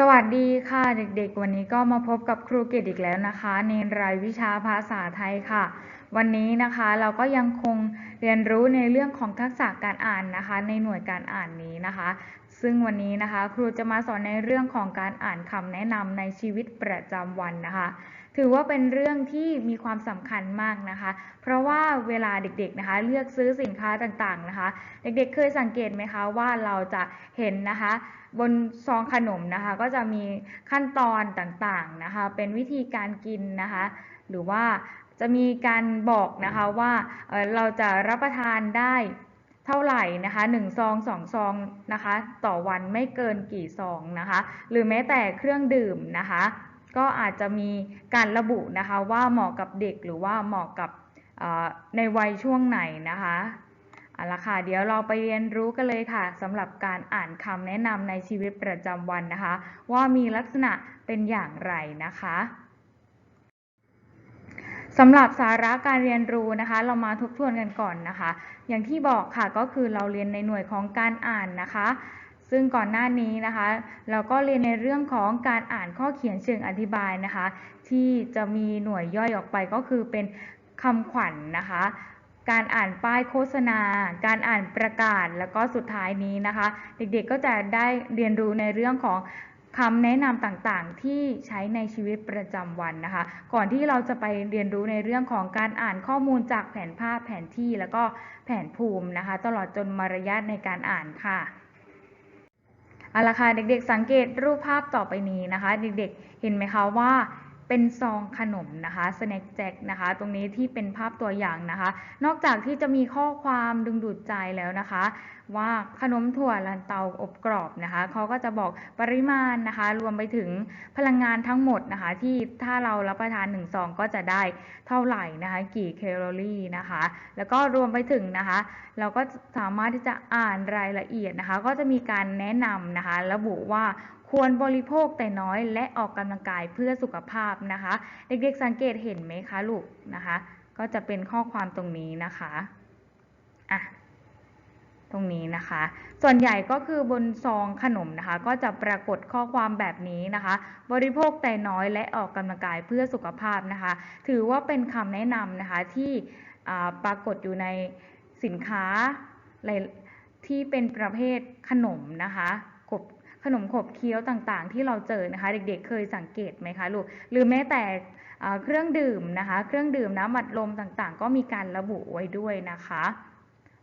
สวัสดีค่ะเด็กๆ วันนี้ก็มาพบกับครูเกดอีกแล้วนะคะ ในรายวิชาภาษาไทยค่ะ วันนี้นะคะเราก็ยังคงเรียนรู้ในเรื่องของทักษะการอ่านนะคะ ในหน่วยการอ่านนี้นะคะ ซึ่งวันนี้นะคะ ครูจะมาสอนในเรื่องของการอ่านคำแนะนำในชีวิตประจำวันนะคะ ถือว่าเป็นเรื่องที่มีความสำคัญมากนะคะ เพราะว่าเวลาเด็กๆนะคะ เลือกซื้อสินค้าต่างๆนะคะ เด็กๆเคยสังเกตไหมคะว่าเราจะเห็นนะคะบนซองขนมนะคะ ก็จะมีขั้นตอนต่างๆนะคะ เป็นวิธีการกินนะคะ หรือว่าจะมีการบอกนะคะว่าเเราจะรับประทานได้เท่าไหร่นะคะหนึ่งซองสองซองนะคะ ต่อวันไม่เกินกี่ซองนะคะ หรือแม้แต่เครื่องดื่มนะคะ ก็อาจจะมีการระบุนะคะว่าเหมาะกับเด็กหรือว่าเหมาะกับในวัยช่วงไหนนะคะเอาละค่ะเดี๋ยวเราไปเรียนรู้กันเลยค่ะสำหรับการอ่านคำแนะนำในชีวิตประจำวันนะคะ ว่ามีลักษณะเป็นอย่างไรนะคะสำหรับสาระการเรียนรู้นะคะ เรามาทบทวนกันก่อนนะคะ อย่างที่บอกค่ะก็คือเราเรียนในหน่วยของการอ่านนะคะ ซึ่งก่อนหน้านี้นะคะ เราก็เรียนในเรื่องของการอ่านข้อเขียนเชิงอธิบายนะคะ ที่จะมีหน่วยย่อยออกไปก็คือเป็นคำขวัญนนะคะ การอ่านป้ายโฆษณา การอ่านประกาศ แล้วก็สุดท้ายนี้นะคะ เด็กๆก็จะได้เรียนรู้ในเรื่องของคำแนะนำต่างๆ ที่ใช้ในชีวิตประจำวันนะคะ ก่อนที่เราจะไปเรียนรู้ในเรื่องของการอ่านข้อมูลจากแผนภาพแผนที่แล้วก็แผนภูมินะคะ ตลอดจนมารยาทในการอ่านค่ะ เอาละค่ะเด็กๆสังเกตรูปภาพต่อไปนี้นะคะ เด็กๆเห็นไหมคะว่า เป็นซองขนมนะคะสแน็คแจ็คนะคะ ตรงนี้ที่เป็นภาพตัวอย่างนะคะ นอกจากที่จะมีข้อความดึงดูดใจแล้วนะคะ ว่าขนมถั่วลันเตาอบกรอบนะคะเขาก็จะบอกปริมาณนะคะ รวมไปถึงพลังงานทั้งหมดนะคะ ที่ถ้าเรารับประทานหนึ่งซองก็จะได้เท่าไหร่นะคะ กี่แคลอรี่นะคะ แล้วก็รวมไปถึงนะคะ เราก็สามารถที่จะอ่านรายละเอียดนะคะ ก็จะมีการแนะนำนะคะ ระบุว่า ควรบริโภคแต่น้อยและออกกำลังกายเพื่อสุขภาพนะคะ เด็กๆสังเกตเห็นไหมคะลูกนะคะ ก็จะเป็นข้อความตรงนี้นะคะอะตรงนี้นะคะ ส่วนใหญ่ก็คือบนซองขนมนะคะ ก็จะปรากฏข้อความแบบนี้นะคะ บริโภคแต่น้อยและออกกำลังกายเพื่อสุขภาพนะคะ ถือว่าเป็นคำแนะนำนะคะที่ปรากฏอยู่ในสินค้าที่เป็นประเภทขนมนะคะ ขนมขบเคี้ยวต่างๆ ที่เราเจอนะคะ เด็กๆ เคยสังเกตไหมคะลูกหรือแม้แต่เครื่องดื่มนะคะ เครื่องดื่มน้ำอัดลมต่างๆ ก็มีการระบุไว้ด้วยนะคะ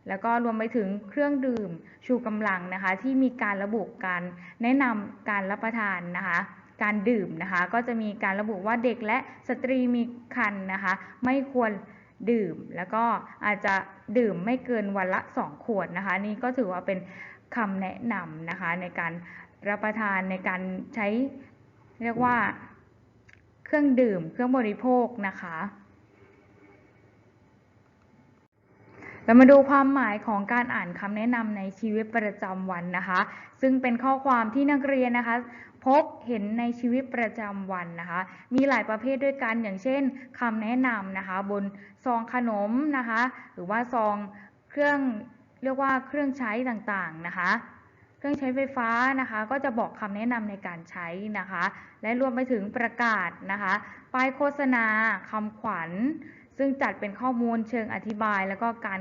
แล้วก็รวมไปถึงเครื่องดื่มชูกำลังนะคะ ที่มีการระบุการแนะนำการรับประทานนะคะการดื่มนะคะ ก็จะมีการระบุว่าเด็กและสตรีมีครรภ์นะคะ ไม่ควรดื่มแล้วก็อาจจะดื่มไม่เกินวันละ 2 ขวดนะคะ นี่ก็ถือว่าเป็นคำแนะนำนะคะในการ รับประทานในการใช้เรียกว่าเครื่องดื่มเครื่องบริโภคนะคะ เรามาดูความหมายของการอ่านคำแนะนำในชีวิตประจำวันนะคะ ซึ่งเป็นข้อความที่นักเรียนนะคะ พบเห็นในชีวิตประจำวันนะคะ มีหลายประเภทด้วยกันอย่างเช่นคำแนะนำนะคะ บนซองขนมนะคะ หรือว่าซองเครื่องเรียกว่าเครื่องใช้ต่างๆนะคะ รื่องใช้ไฟฟ้านะคะ ก็จะบอกคำแนะนำในการใช้นะคะ และรวมไปถึงประกาศนะคะ ป้ายโฆษณาคำขวัญ ซึ่งจัดเป็นข้อมูลเชิงอธิบาย แล้วก็การ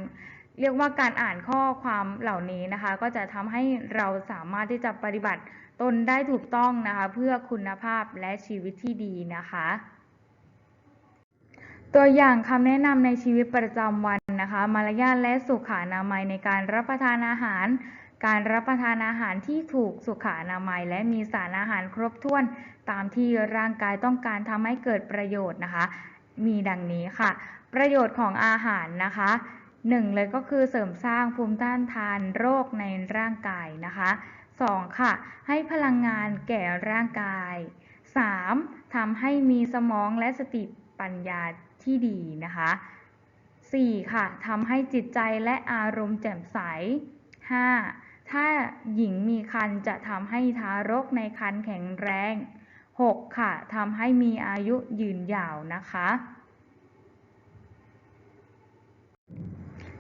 เรียกว่าการอ่านข้อความเหล่านี้นะคะ ก็จะทำให้เราสามารถที่จะปฏิบัติตนได้ถูกต้องนะคะ เพื่อคุณภาพและชีวิตที่ดีนะคะ ตัวอย่างคำแนะนำในชีวิตประจำวันนะคะ มารยาทและสุขอนามัยในการรับประทานอาหาร การรับประทานอาหารที่ถูกสุขอนามัย และมีสารอาหารครบถ้วนตามที่ร่างกายต้องการทำให้เกิดประโยชน์นะคะ มีดังนี้ค่ะ ประโยชน์ของอาหารนะคะหนึ่งเลยก็คือเสริมสร้างภูมิต้านทานโรคในร่างกายนะคะสองค่ะ ให้พลังงานแก่ร่างกายสามทำให้มีสมองและสติปัญญาที่ดีนะคะ 4. ค่ะทำให้จิตใจและอารมณ์แจ่มใส 5. ถ้าหญิงมีครรภ์จะทำให้ทารกในครรภ์แข็งแรง 6. ค่ะทำให้มีอายุยืนยาวนะคะ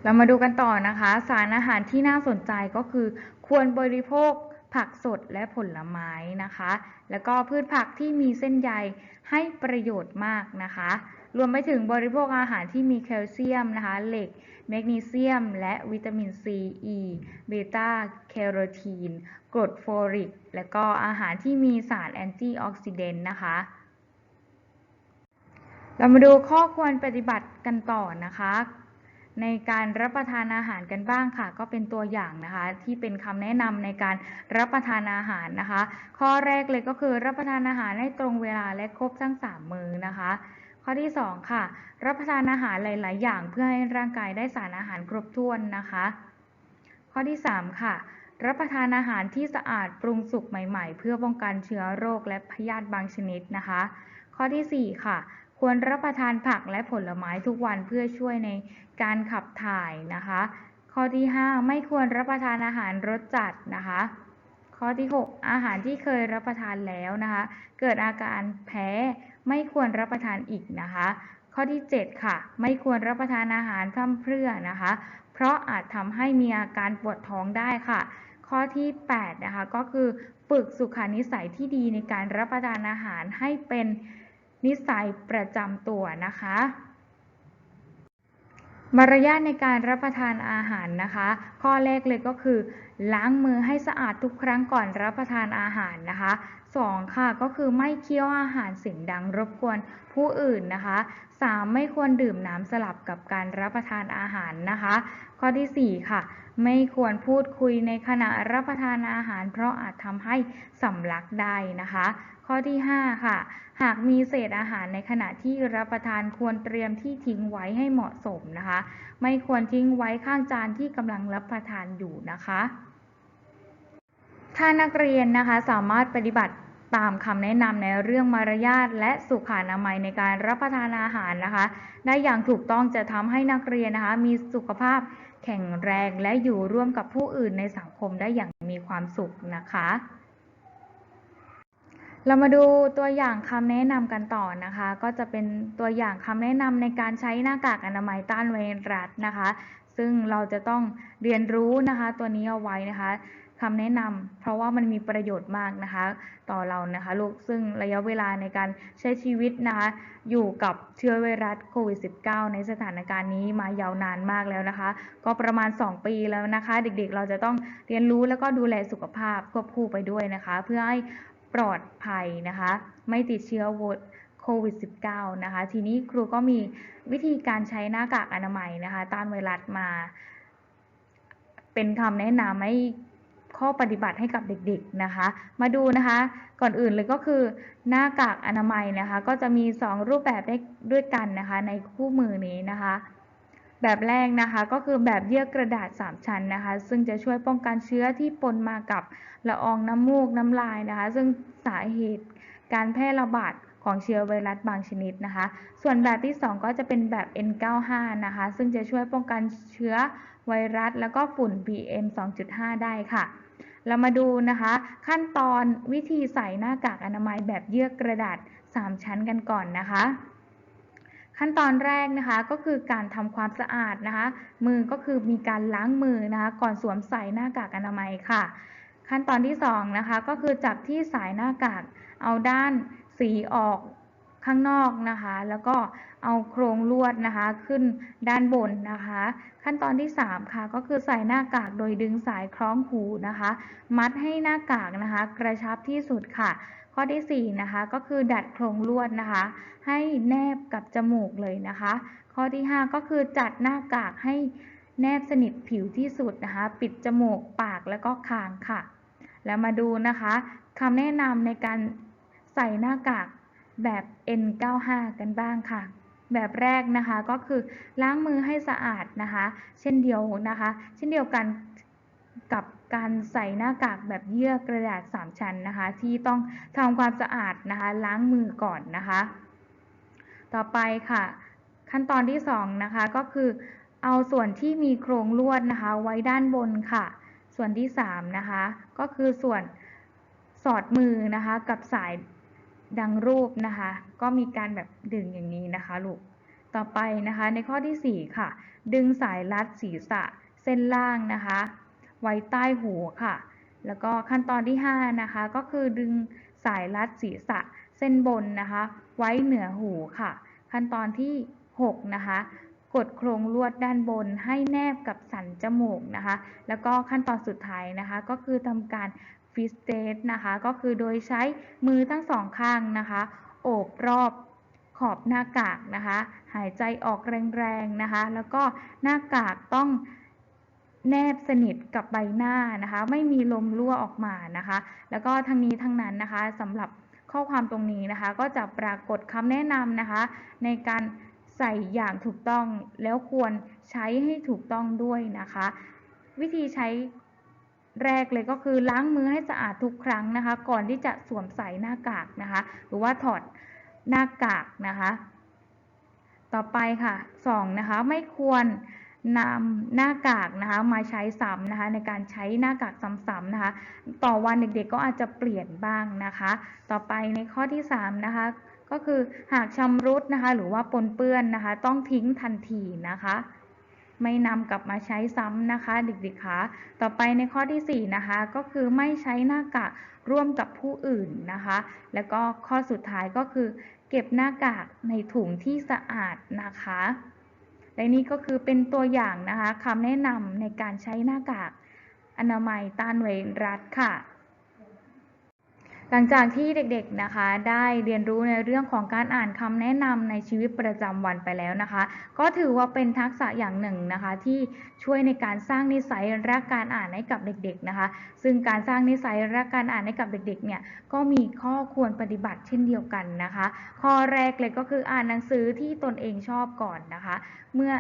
เรามาดูกันต่อนะคะ สารอาหารที่น่าสนใจก็คือ ควรบริโภคผักสดและผลไม้นะคะ แล้วก็พืชผักที่มีเส้นใยให้ประโยชน์มากนะคะ รวมไปถึงบริโภคอาหารที่มีแคลเซียมนะคะ เหล็ก แมกนีเซียม และวิตามินซี อีเบต้าแคโรทีน กรดโฟลิก และก็อาหารที่มีสารแอนตี้ออกซิเดนต์นะคะ เรามาดูข้อควรปฏิบัติกันต่อนะคะ ในการรับประทานอาหารกันบ้างค่ะ ก็เป็นตัวอย่างนะคะ ที่เป็นคำแนะนำในการรับประทานอาหารนะคะ ข้อแรกเลยก็คือรับประทานอาหารให้ตรงเวลาและครบทั้ง 3 มื้อนะคะ ข้อที่ 2 ค่ะ รับประทานอาหารหลาย ๆ อย่างเพื่อให้ร่างกายได้สารอาหารครบถ้วนนะคะ ข้อที่ 3 ค่ะ รับประทานอาหารที่สะอาดปรุงสุกใหม่ ๆ เพื่อป้องกันเชื้อโรคและพยาธิบางชนิดนะคะ ข้อทีสี่4 ค่ะ ควรรับประทานผักและผลไม้ทุกวันเพื่อช่วยในการขับถ่ายนะคะ ข้อที่ 5 ไม่ควรรับประทานอาหารรสจัดนะคะ ข้อที่ 6 อาหารที่เคยรับประทานแล้วนะคะ เกิดอาการแพ้ไม่ควรรับประทานอีกนะคะ ข้อที่ 7 ค่ะ ไม่ควรรับประทานอาหารพร่ำเพรื่อนะคะ เพราะอาจทำให้มีอาการปวดท้องได้ค่ะ ข้อที่ 8 นะคะ ก็คือฝึกสุขานิสัยที่ดีในการรับประทานอาหารให้เป็นนิสัยประจำตัวนะคะ มารยาทในการรับประทานอาหารนะคะ ข้อแรกเลยก็คือ ล้างมือให้สะอาดทุกครั้งก่อนรับประทานอาหารนะคะ สองค่ะก็คือไม่เคี้ยวอาหารเสียงดังรบกวนผู้อื่นนะคะสามไม่ควรดื่มน้ำสลับกับการรับประทานอาหารนะคะ ข้อที่สี่ค่ะ ไม่ควรพูดคุยในขณะรับประทานอาหาร เพราะอาจทำให้สำลักได้นะคะ ข้อที่ 5 ค่ะ หากมีเศษอาหารในขณะที่รับประทานควรเตรียมที่ทิ้งไว้ให้เหมาะสมนะคะ ไม่ควรทิ้งไว้ข้างจานที่กำลังรับประทานอยู่นะคะถ้านักเรียนนะคะสามารถปฏิบัติ ตามคำแนะนำในเรื่องมารยาทและสุขอนามัยในการรับประทานอาหารนะคะ ได้อย่างถูกต้องจะทำให้นักเรียนนะคะ มีสุขภาพแข็งแรงและอยู่ร่วมกับผู้อื่นในสังคมได้อย่างมีความสุขนะคะ เรามาดูตัวอย่างคำแนะนำกันต่อนะคะ ก็จะเป็นตัวอย่างคำแนะนำในการใช้หน้ากากอนามัยต้านไวรัสนะคะ ซึ่งเราจะต้องเรียนรู้นะคะ ตัวนี้เอาไว้นะคะ คำแนะนำเพราะว่ามันมีประโยชน์มากนะคะ ต่อเรานะคะลูกซึ่งระยะเวลาในการใช้ชีวิตนะคะอยู่กับเชื้อไวรัสโควิด -19 ในสถานการณ์นี้มายาวนานมากแล้วนะคะ ก็ประมาณ 2 ปีแล้วนะคะ เด็กๆ เราจะต้องเรียนรู้แล้วก็ดูแลสุขภาพควบคู่ไปด้วยนะคะ เพื่อให้ปลอดภัยนะคะ ไม่ติดเชื้อโควิด -19 นะคะ ทีนี้ครูก็มีวิธีการใช้หน้ากากอนามัยนะคะ ต้านไวรัสมา เป็นคำแนะนำให้ ข้อปฏิบัติให้กับเด็กๆนะคะ มาดูนะคะ ก่อนอื่นเลยก็คือหน้ากากอนามัยนะคะ ก็จะมี 2 รูปแบบได้ด้วยกันนะคะ ในคู่มือนี้นะคะ แบบแรกนะคะก็คือแบบเยื่อกระดาษ 3 ชั้นนะคะ ซึ่งจะช่วยป้องกันเชื้อที่ปนมากับละอองน้ำมูกน้ำลายนะคะ ซึ่งสาเหตุการแพร่ระบาดของเชื้อไวรัสบางชนิดนะคะ ส่วนแบบที่ 2 ก็จะเป็นแบบ N95 นะคะ ซึ่งจะช่วยป้องกันเชื้อไวรัสแล้วก็ฝุ่น PM 2.5 ได้ค่ะ เรามาดูนะคะ ขั้นตอนวิธีใส่หน้ากากอนามัยแบบเยื่อกระดาษ 3 ชั้นกันก่อนนะคะ ขั้นตอนแรกนะคะก็คือการทำความสะอาดนะคะ มือก็คือมีการล้างมือนะคะ ก่อนสวมใส่หน้ากากอนามัยค่ะ ขั้นตอนที่2นะคะก็คือจับที่สายหน้ากากเอาด้านสีออก ข้างนอกนะคะ แล้วก็เอาโครงลวดนะคะ ขึ้นด้านบนนะคะ ขั้นตอนที่ 3 ค่ะ ก็คือใส่หน้ากากโดยดึงสายคล้องหูนะคะ มัดให้หน้ากากนะคะ กระชับที่สุดค่ะ ข้อที่4นะคะก็คือดัดโครงลวดนะคะ ให้แนบกับจมูกเลยนะคะ ข้อที่ 5 ก็คือจัดหน้ากากให้แนบสนิทผิวที่สุดนะคะ ปิดจมูกปากแล้วก็คางค่ะ แล้วมาดูนะคะคำแนะนำในการใส่หน้ากาก แบบ N95 กันบ้างค่ะ แบบแรกนะคะก็คือล้างมือให้สะอาดนะคะ เช่นเดียวนะคะ เช่นเดียวกันกับการใส่หน้ากากแบบเยื่อกระดาษ 3 ชั้นนะคะ ที่ต้องทำความสะอาดนะคะ ล้างมือก่อนนะคะ ต่อไปค่ะ ขั้นตอนที่2นะคะก็คือเอาส่วนที่มีโครงลวดนะคะ ไว้ด้านบนค่ะ ส่วนที่3นะคะ ก็คือส่วนสอดมือนะคะกับสาย ดังรูปนะคะ ก็มีการแบบดึงอย่างนี้นะคะลูก ต่อไปนะคะในข้อที่ 4 ค่ะ ดึงสายรัดศีรษะเส้นล่างนะคะ ไว้ใต้หูค่ะ แล้วก็ขั้นตอนที่ 5 นะคะ ก็คือดึงสายรัดศีรษะเส้นบนนะคะ ไว้เหนือหูค่ะ ขั้นตอนที่ 6 นะคะ กดโครงลวดด้านบนให้แนบกับสันจมูกนะคะ แล้วก็ขั้นตอนสุดท้ายนะคะ ก็คือทำการ ฟิสเตสนะคะ ก็คือโดยใช้มือทั้งสองข้างนะคะ โอบรอบขอบหน้ากากนะคะ หายใจออกแรงๆนะคะ แล้วก็หน้ากากต้องแนบสนิทกับใบหน้านะคะ ไม่มีลมรั่วออกมานะคะ แล้วก็ทั้งนี้ทั้งนั้นนะคะสำหรับข้อความตรงนี้นะคะ ก็จะปรากฏคำแนะนำนะคะ ในการใส่อย่างถูกต้องแล้วควรใช้ให้ถูกต้องด้วยนะคะ วิธีใช้ แรกเลยก็คือล้างมือให้สะอาดทุกครั้งนะคะ ก่อนที่จะสวมใส่หน้ากากนะคะ หรือว่าถอดหน้ากากนะคะ ต่อไปค่ะ2นะคะไม่ควรนำหน้ากากนะคะมาใช้ซ้ำนะคะ ในการใช้หน้ากากซ้ำๆนะคะ ต่อวันเด็กๆก็อาจจะเปลี่ยนบ้างนะคะ ต่อไปในข้อที่3นะคะก็คือหากชำรุดนะคะ หรือว่าปนเปื้อนนะคะ ต้องทิ้งทันทีนะคะ ไม่นำกลับมาใช้ซ้ำนะคะเด็กๆคะต่อไปในข้อที่ 4 นะคะ ก็คือไม่ใช้หน้ากากร่วมกับผู้อื่นนะคะ แล้วก็ข้อสุดท้ายก็คือ เก็บหน้ากากในถุงที่สะอาดนะคะ และนี่ก็คือเป็นตัวอย่างนะคะคำแนะนำในการใช้หน้ากากอนามัยต้านไวรัสค่ะ หลังจากที่เด็กๆนะคะ ได้เรียนรู้ในเรื่องของการอ่านคำแนะนำในชีวิตประจำวันไปแล้วนะคะ ก็ถือว่าเป็นทักษะอย่างหนึ่งนะคะ ที่ช่วยในการสร้างนิสัยรักการอ่านให้กับเด็ก ๆนะคะ ซึ่งการสร้างนิสัยรักการอ่านให้กับเด็กๆเนี่ยก็มีข้อควรปฏิบัติเช่นเดียวกันนะคะ ข้อแรกเลยก็คืออ่านหนังสือที่ตนเองชอบก่อนนะคะ เมื่อ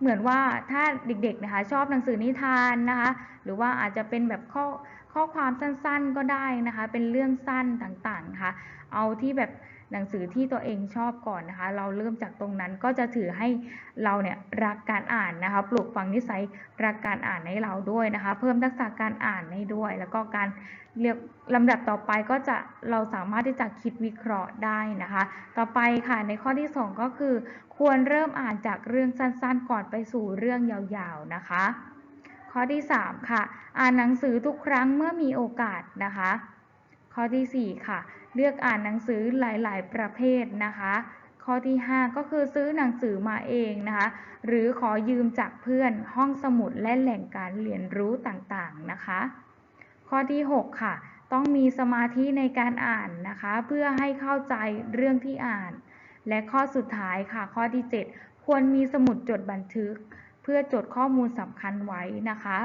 เหมือนว่าถ้าเด็กๆนะคะชอบหนังสือนิทานนะคะ หรือว่าอาจจะเป็นแบบข้อข้อความสั้นๆก็ได้นะคะ เป็นเรื่องสั้นต่างๆนะคะ เอาที่แบบ หนังสือที่ตัวเองชอบก่อนนะคะ เราเริ่มจากตรงนั้นก็จะถือให้เราเนี่ยรักการอ่านนะคะปลูกฝังนิสัยรักการอ่านให้เราด้วยนะคะ เพิ่มทักษะการอ่านให้ด้วย แล้วก็การเรียกลำดับต่อไปก็จะเราสามารถที่จะคิดวิเคราะห์ได้นะคะ ต่อไปค่ะในข้อที่ 2 ก็คือ ควรเริ่มอ่านจากเรื่องสั้นๆ ก่อนไปสู่เรื่องยาวๆนะคะ ข้อที่ 3 ค่ะ อ่านหนังสือทุกครั้งเมื่อมีโอกาสนะคะ ข้อที่ 4 ค่ะ เลือกอ่านหนังสือหลาย ๆ ประเภทนะคะ ข้อที่ 5 ก็คือซื้อหนังสือมาเองนะคะ หรือขอยืมจากเพื่อนห้องสมุดและแหล่งการเรียนรู้ต่าง ๆ นะคะ ข้อที่ 6 ค่ะ ต้องมีสมาธิในการอ่านนะคะ เพื่อให้เข้าใจเรื่องที่อ่าน และข้อสุดท้ายค่ะ ข้อที่ 7 ควรมีสมุดจดบันทึก เพื่อจดข้อมูลสำคัญไว้นะคะ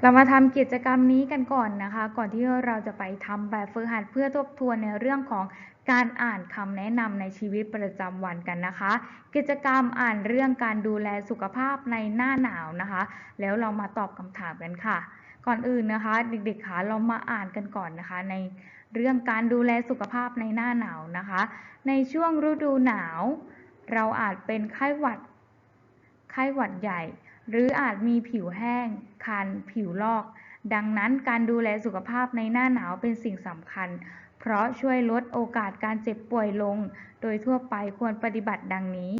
เรามาทำกิจกรรมนี้กันก่อนนะคะ ก่อนที่เราจะไปทำแบบฝึกหัดเพื่อทบทวนในเรื่องของการอ่านคำแนะนำในชีวิตประจำวันกันนะคะ กิจกรรมอ่านเรื่องการดูแลสุขภาพในหน้าหนาวนะคะ แล้วเรามาตอบคำถามกันค่ะ ก่อนอื่นนะคะ เด็กๆคะเรามาอ่านกันก่อนนะคะ ในเรื่องการดูแลสุขภาพในหน้าหนาวนะคะ ในช่วงฤดูหนาว เราอาจเป็นไข้หวัด ข้หวัดใหญ่ หรืออาจมีผิวแห้ง คัน ผิวลอก ดังนั้นการดูแลสุขภาพในหน้าหนาวเป็นสิ่งสำคัญ เพราะช่วยลดโอกาสการเจ็บป่วยลง โดยทั่วไปควรปฏิบัติดังนี้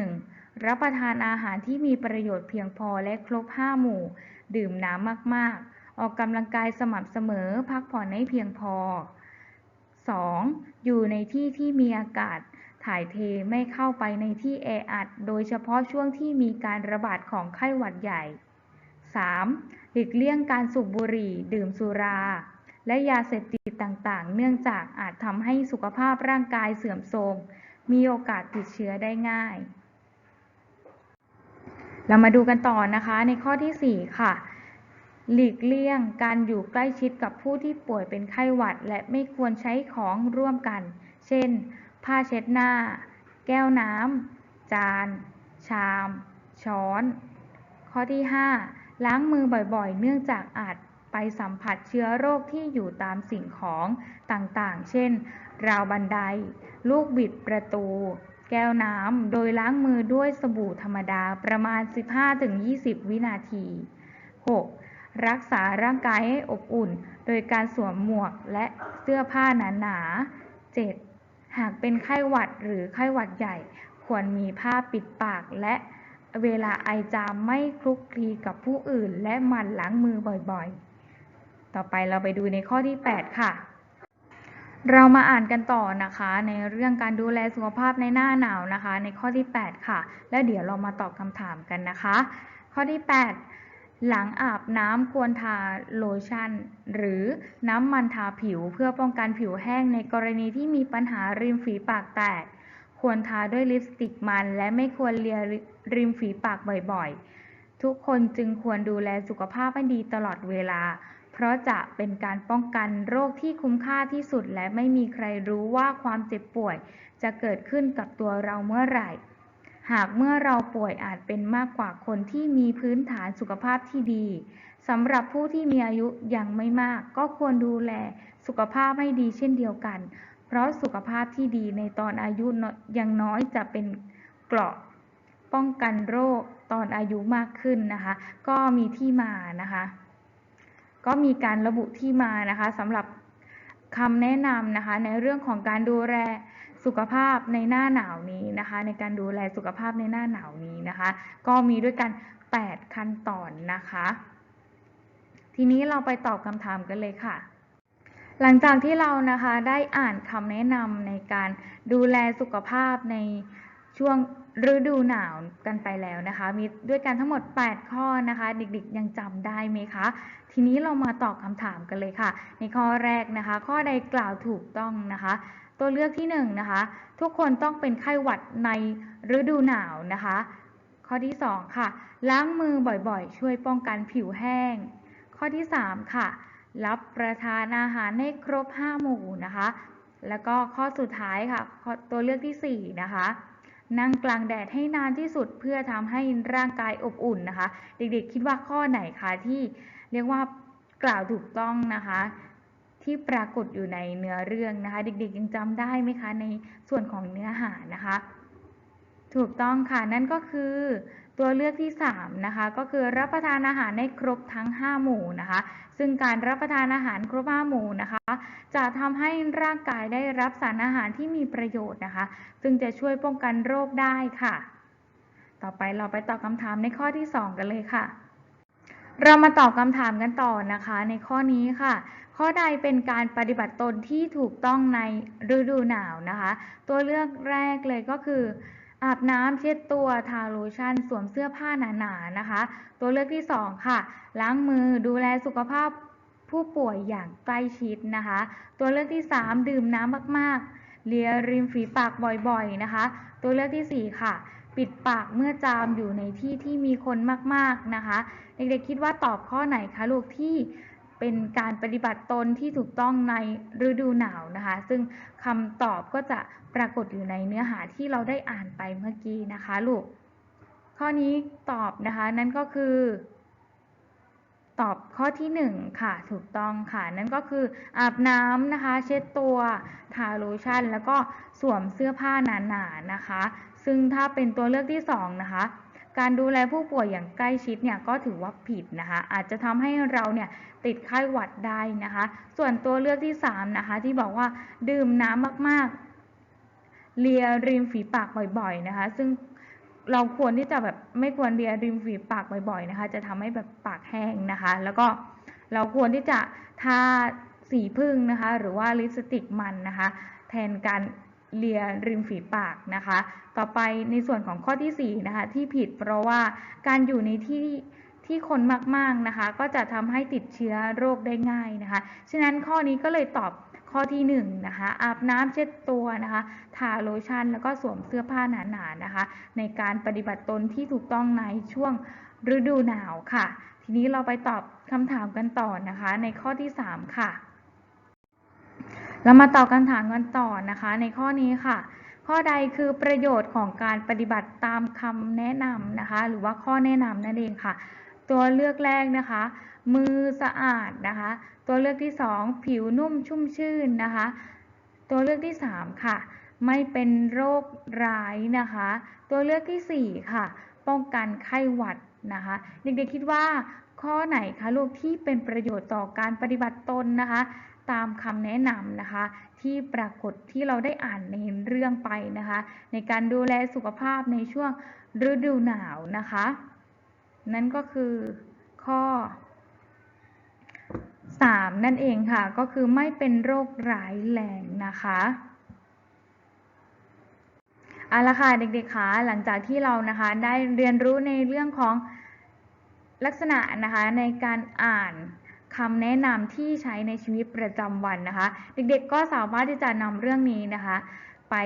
1. รับประทานอาหารที่มีประโยชน์เพียงพอและครบ 5 หมู่ ดื่มน้ำมากๆ ออกกำลังกายสม่ำเสมอ พักผ่อนให้เพียงพอ 2. อยู่ในที่ที่มีอากาศ ถ่ายเทไม่เข้าไปในที่แออัด โดยเฉพาะช่วงที่มีการระบาดของไข้หวัดใหญ่ 3. หลีกเลี่ยงการสูบบุหรี่ ดื่มสุรา และยาเสพติดต่างๆ เนื่องจากอาจทำให้สุขภาพร่างกายเสื่อมโทรม มีโอกาสติดเชื้อได้ง่าย เรามาดูกันต่อนะคะในข้อที่ 4 ค่ะ หลีกเลี่ยงการอยู่ใกล้ชิดกับผู้ที่ป่วยเป็นไข้หวัด และไม่ควรใช้ของร่วมกัน เช่น ผ้าเช็ดหน้า แก้วน้ำ จาน ชาม ช้อน ข้อที่ 5 ล้างมือบ่อยๆ เนื่องจากอาจไปสัมผัสเชื้อโรคที่อยู่ตามสิ่งของต่างๆ เช่น ราวบันได ลูกบิดประตู แก้วน้ำ โดยล้างมือด้วยสบู่ธรรมดาประมาณ 15-20 วินาที 6. รักษาร่างกายให้อบอุ่น โดยการสวมหมวกและเสื้อผ้าหนาๆ 7. หากเป็นไข้หวัดหรือไข้หวัดใหญ่ ควรมีผ้าปิดปากและเวลาไอจามไม่คลุกคลีกับผู้อื่น และหมั่นล้างมือบ่อยๆ ต่อไปเราไปดูในข้อที่ 8 ค่ะ เรามาอ่านกันต่อนะคะ ในเรื่องการดูแลสุขภาพในหน้าหนาวนะคะ ในข้อที่ 8 ค่ะ แล้วเดี๋ยวเรามาตอบคำถามกันนะคะ ข้อที่ 8 หลังอาบน้ำควรทาโลชั่น หรือน้ำมันทาผิวเพื่อป้องกันผิวแห้งในกรณีที่มีปัญหาริมฝีปากแตก ควรทาด้วยลิปสติกมัน และไม่ควรเลียริมฝีปากบ่อยๆ ทุกคนจึงควรดูแลสุขภาพให้ดีตลอดเวลา เพราะจะเป็นการป้องกันโรคที่คุ้มค่าที่สุด และไม่มีใครรู้ว่าความเจ็บป่วย จะเกิดขึ้นกับตัวเราเมื่อไหร่ หากเมื่อเราป่วยอาจเป็นมากกว่าคนที่มีพื้นฐานสุขภาพที่ดีสำหรับผู้ที่มีอายุยังไม่มาก ก็ควรดูแลสุขภาพให้ดีเช่นเดียวกัน เพราะสุขภาพที่ดีในตอนอายุยังน้อยจะเป็นเกราะป้องกันโรคตอนอายุมากขึ้นนะคะ ก็มีที่มานะคะ ก็มีการระบุที่มานะคะสำหรับคำแนะนำนะคะในเรื่องของการดูแล สุขภาพในหน้าหนาวนี้นะคะ ในการดูแลสุขภาพในหน้าหนาวนี้นะคะ ก็มีด้วยกัน 8 ขั้นตอนนะคะ ทีนี้เราไปตอบคำถามกันเลยค่ะหลังจากที่เรานะคะได้อ่านคำแนะนำในการดูแลสุขภาพในช่วง ฤดูหนาวกันไปแล้วนะคะ มีด้วยกันทั้งหมด 8 ข้อนะคะ เด็กๆยังจำได้ไหมคะ ทีนี้เรามาตอบคำถามกันเลยค่ะ ในข้อแรกนะคะ ข้อใดกล่าวถูกต้องนะคะ ตัวเลือกที่1นงนะคะ ทุกคนต้องเป็นไข้หวัดในฤดูหนาวนะคะ ข้อที่ 2 ค่ะ ล้างมือบ่อยๆ ช่วยป้องกันผิวแห้ง ข้อที่ 3 ค่ะ รับประทานอาหารให้ครบ 5 หมู่นะคะ แล้วก็ข้อสุดท้ายค่ะ ตัวเลือกที่ 4 นะคะ นั่งกลางแดดให้นานที่สุดเพื่อทำให้ร่างกายอบอุ่นนะคะ เด็กๆคิดว่าข้อไหนคะที่เรียกว่ากล่าวถูกต้องนะคะ ที่ปรากฏอยู่ในเนื้อเรื่องนะคะ เด็กๆยังจำได้ไหมคะในส่วนของเนื้อหานะคะ ถูกต้องค่ะนั่นก็คือ ตัวเลือกที่3นะคะก็คือรับประทานอาหารให้ครบทั้ง 5 หมู่นะคะ ซึ่งการรับประทานอาหารครบ 5 หมู่นะคะ จะทำให้ร่างกายได้รับสารอาหารที่มีประโยชน์นะคะ ซึ่งจะช่วยป้องกันโรคได้ค่ะ ต่อไปเราไปตอบคำถามในข้อที่ 2 กันเลยค่ะ เรามาตอบคำถามกันต่อนะคะ ในข้อนี้ค่ะข้อใดเป็นการปฏิบัติตนที่ถูกต้องในฤดูหนาวนะคะ ตัวเลือกแรกเลยก็คือ อาบน้ำเช็ดตัวทาโลชั่น สวมเสื้อผ้าหนาๆนะคะ ตัวเลือกที่ 2 ค่ะ ล้างมือดูแลสุขภาพผู้ป่วยอย่างใกล้ชิดนะคะ ตัวเลือกที่ 3 ดื่มน้ำมากๆ เลียริมฝีปากบ่อยๆนะคะ ตัวเลือกที่ 4 ค่ะ ปิดปากเมื่อจามอยู่ในที่ที่มีคนมากๆนะคะ เด็กๆคิดว่าตอบข้อไหนคะลูกที่ เป็นการปฏิบัติตนที่ถูกต้องในฤดูหนาวนะคะ ซึ่งคำตอบก็จะปรากฏอยู่ในเนื้อหาที่เราได้อ่านไปเมื่อกี้นะคะลูก ข้อนี้ตอบนะคะนั่นก็คือ ตอบข้อที่ 1 ค่ะถูกต้องค่ะ นั่นก็คืออาบน้ำนะคะ เช็ดตัวทาโลชั่น แล้วก็สวมเสื้อผ้าหนาๆนะคะ ซึ่งถ้าเป็นตัวเลือกที่2นะคะ การดูแลผู้ป่วยอย่างใกล้ชิดเนี่ยก็ถือว่าผิดนะคะ อาจจะทำให้เราเนี่ยติดไข้หวัดได้นะคะ ส่วนตัวเลือกที่3นะคะที่บอกว่าดื่มน้ำมากๆ เลียริมฝีปากบ่อยๆนะคะ ซึ่งเราควรที่จะแบบไม่ควรเลียริมฝีปากบ่อยๆนะคะ จะทำให้แบบปากแห้งนะคะ แล้วก็เราควรที่จะทาสีพึ่งนะคะ หรือว่าลิปสติกมันนะคะ แทนการ เลียริมฝีปากนะคะ ต่อไปในส่วนของข้อที่4นะคะที่ผิดเพราะว่าการอยู่ในที่ที่คนมากๆนะคะ ก็จะทำให้ติดเชื้อโรคได้ง่ายนะคะ ฉะนั้นข้อนี้ก็เลยตอบข้อที่1นงนะคะอาบน้ำเช็ดตัวนะคะทาโลชั่น แล้วก็สวมเสื้อผ้าหนาๆนะคะ ในการปฏิบัติตนที่ถูกต้องในช่วงฤดูหนาวค่ะ ทีนี้เราไปตอบคำถามกันต่อนะคะ ในข้อที่ 3 ค่ะ เรามาตอบคำถามกันต่อนะคะ ในข้อนี้ค่ะ ข้อใดคือประโยชน์ของการปฏิบัติตามคำแนะนำนะคะ หรือว่าข้อแนะนำนั่นเองค่ะ ตัวเลือกแรกนะคะ มือสะอาดนะคะ ตัวเลือกที่2ผิวนุ่มชุ่มชื่นนะคะ ตัวเลือกที่3ค่ะ ไม่เป็นโรคร้ายนะคะ ตัวเลือกที่4ค่ะ ป้องกันไข้หวัดนะคะ เด็กๆคิดว่า ข้อไหนคะลูกที่เป็นประโยชน์ต่อการปฏิบัติตนนะคะ ตามคำแนะนำนะคะ ที่ปรากฏที่เราได้อ่านในเรื่องไปนะคะ ในการดูแลสุขภาพในช่วงฤดูหนาวนะคะ นั่นก็คือข้อ 3 นั่นเองค่ะ ก็คือไม่เป็นโรคร้ายแรงนะคะเอาละค่ะเด็กๆคะหลังจากที่เรานะคะได้เรียนรู้ในเรื่องของ ลักษณะนะคะในการอ่านคำแนะนำที่ใช้ในชีวิตประจำวันนะคะ เด็กๆก็สามารถที่จะนำเรื่องนี้นะคะ ไป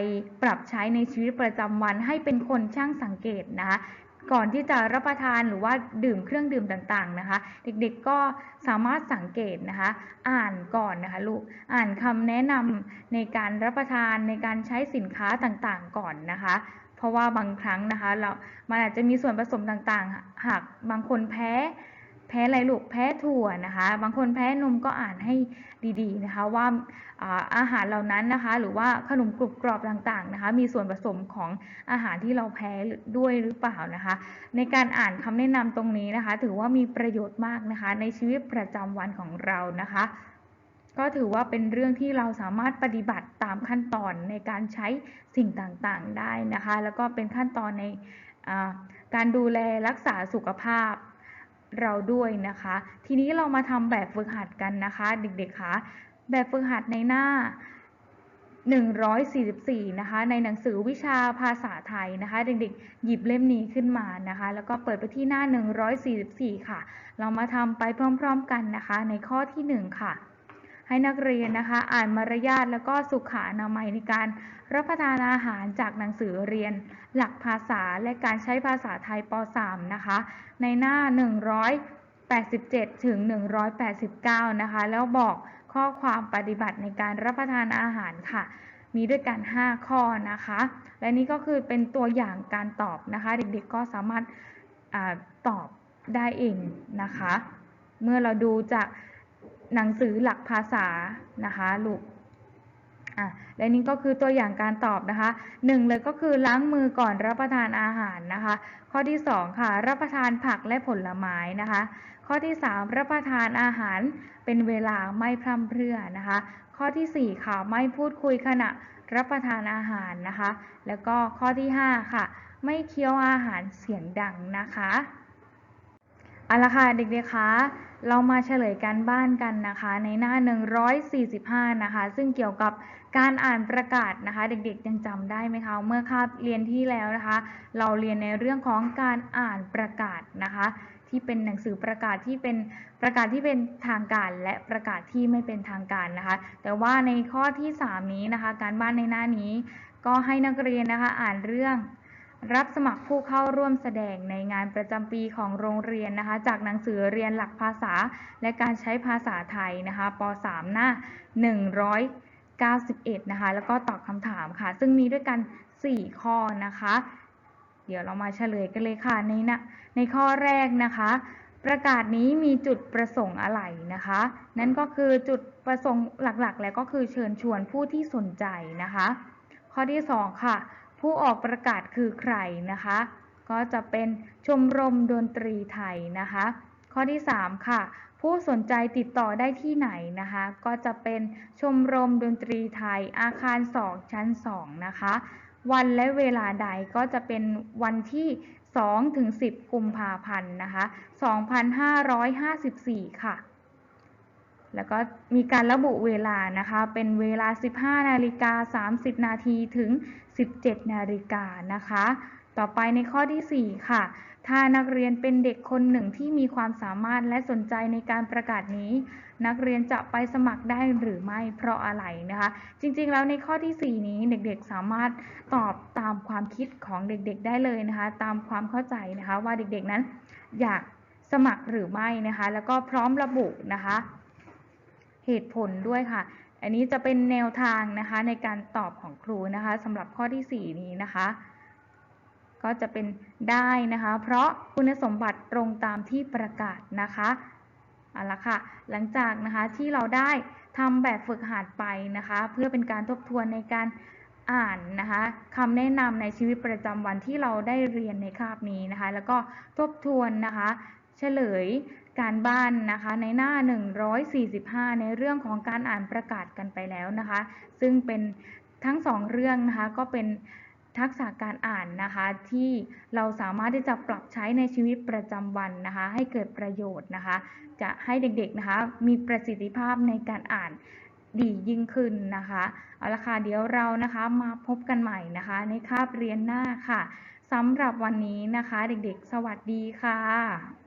ปรับใช้ในชีวิตประจำวันให้เป็นคนช่างสังเกตนะคะก่อนที่จะรับประทานหรือว่าดื่มเครื่องดื่มต่างๆนะคะ เด็กๆก็สามารถสังเกตนะคะ อ่านก่อนนะคะลูกอ่านคำแนะนำในการรับประทานในการใช้สินค้าต่างๆก่อนนะคะ เพราะว่าบางครั้งนะคะเรามันอาจจะมีส่วนผสมต่างๆ หากบางคนแพ้แพ้อะไรลูกแพ้ถั่วนะคะ บางคนแพ้นมก็อ่านให้ดีๆนะคะว่าอาหารเหล่านั้นนะคะ หรือว่าขนมกรุบกรอบต่างๆนะคะ มีส่วนผสมของอาหารที่เราแพ้ด้วยหรือเปล่านะคะ ในการอ่านคำแนะนำตรงนี้นะคะ ถือว่ามีประโยชน์มากนะคะ ในชีวิตประจำวันของเรานะคะ ก็ถือว่าเป็นเรื่องที่เราสามารถปฏิบัติตามขั้นตอนในการใช้สิ่งต่างๆได้นะคะ แล้วก็เป็นขั้นตอนในการดูแลรักษาสุขภาพเราด้วยนะคะ ทีนี้เรามาทำแบบฝึกหัดกันนะคะ เด็กๆคะแบบฝึกหัดในหน้า 144 นะคะ ในหนังสือวิชาภาษาไทยนะคะ เด็กๆ หยิบเล่มนี้ขึ้นมานะคะ แล้วก็เปิดไปที่หน้า 144 ค่ะ เรามาทำไปพร้อม ๆ กันนะคะ ในข้อที่ 1 ค่ะ ให้นักเรียนนะคะ อ่านมารยาทแล้วก็สุขอนามัยในการรับประทานอาหารจากหนังสือเรียน หลักภาษาและการใช้ภาษาไทยป .3 นะคะ ในหน้า 187 ถึง 189 นะคะ แล้วบอกข้อความปฏิบัติในการรับประทานอาหารค่ะ มีด้วยกัน 5 ข้อนะคะ และนี่ก็คือเป็นตัวอย่างการตอบนะคะ เด็กๆก็สามารถอตอบได้เองนะคะ เมื่อเราดูจาก หนังสือหลักภาษานะคะลูกอะและนี่ก็คือตัวอย่างการตอบนะคะหนึ่งเลยก็คือล้างมือก่อนรับประทานอาหารนะคะ ข้อที่สองค่ะ รับประทานผักและผลไม้นะคะ ข้อที่สามรับประทานอาหารเป็นเวลาไม่พร่ำเพรื่อนะคะ ข้อที่สี่ค่ะไม่พูดคุยขณะรับประทานอาหารนะคะ แล้วก็ข้อที่ห้าค่ะ ไม่เคี้ยวอาหารเสียงดังนะคะ เอาละค่ะเด็กๆคะเรามาเฉลยการบ้านกันนะคะ ในหน้า 145 นะคะ ซึ่งเกี่ยวกับการอ่านประกาศนะคะ เด็กๆยังจำได้ไหมคะ เมื่อคาบเรียนที่แล้วนะคะ เราเรียนในเรื่องของการอ่านประกาศนะคะ ที่เป็นหนังสือประกาศที่เป็นประกาศที่เป็นทางการและประกาศที่ไม่เป็นทางการนะคะ แต่ว่าในข้อที่ 3 นี้นะคะ การบ้านในหน้านี้ ก็ให้นักเรียนนะคะอ่านเรื่อง รับสมัครผู้เข้าร่วมแสดงในงานประจำปีของโรงเรียนนะคะ จากหนังสือเรียนหลักภาษา และการใช้ภาษาไทยนะคะป .3 หน้า 191 นะคะ แล้วก็ตอบคำถามค่ะ ซึ่งมีด้วยกัน 4 ข้อนะคะ เดี๋ยวเรามาเฉลยกันเลยค่ะในนะในข้อแรกนะคะ ประกาศนี้มีจุดประสงค์อะไรนะคะ นั่นก็คือจุดประสงค์หลักๆ แล้วก็คือเชิญชวนผู้ที่สนใจนะคะ ข้อที่ 2 ค่ะ ผู้ออกประกาศคือใครนะคะ ก็จะเป็นชมรมดนตรีไทยนะคะ ข้อที่ 3 ค่ะ ผู้สนใจติดต่อได้ที่ไหนนะคะ ก็จะเป็นชมรมดนตรีไทยอาคาร 2 ชั้น 2 นะคะ วันและเวลาใดก็จะเป็นวันที่2ถึง10 กุมภาพันธ์นะคะ 2554 ค่ะ แล้วก็มีการระบุเวลานะคะ เป็นเวลา 15 นาฬิกา 30 นาทีถึง 17 นาฬิกานะคะ ต่อไปในข้อที่ 4 ค่ะ ถ้านักเรียนเป็นเด็กคนหนึ่งที่มีความสามารถและสนใจในการประกาศนี้ นักเรียนจะไปสมัครได้หรือไม่เพราะอะไรนะคะ จริงๆ แล้วในข้อที่ 4 นี้เด็กๆสามารถตอบตามความคิดของเด็กๆ ได้เลยนะคะ ตามความเข้าใจนะคะว่าเด็กๆนั้นอยากสมัครหรือไม่นะคะ แล้วก็พร้อมระบุนะคะ เหตุผลด้วยค่ะ อันนี้จะเป็นแนวทางนะคะในการตอบของครูนะคะสำหรับข้อที่ 4 นี้นะคะ ก็จะเป็นได้นะคะ เพราะคุณสมบัติตรงตามที่ประกาศนะคะเอาละค่ะ หลังจากนะคะที่เราได้ทำแบบฝึกหัดไปนะคะ เพื่อเป็นการทบทวนในการอ่านนะคะคำแนะนำในชีวิตประจำวันที่เราได้เรียนในคาบนี้นะคะ แล้วก็ทบทวนนะคะ เฉลย การบ้านนะคะในหน้า 145 ในเรื่องของการอ่านประกาศกันไปแล้วนะคะ ซึ่งเป็นทั้งสองเรื่องนะคะก็เป็นทักษะการอ่านนะคะที่เราสามารถที่จะปรับใช้ในชีวิตประจำวันนะคะให้เกิดประโยชน์นะคะ จะให้เด็กๆนะคะมีประสิทธิภาพในการอ่านดียิ่งขึ้นนะคะเอาละค่ะเดี๋ยวเรานะคะมาพบกันใหม่นะคะ ในคาบเรียนหน้าค่ะสำหรับวันนี้นะคะ เด็กๆ สวัสดีค่ะ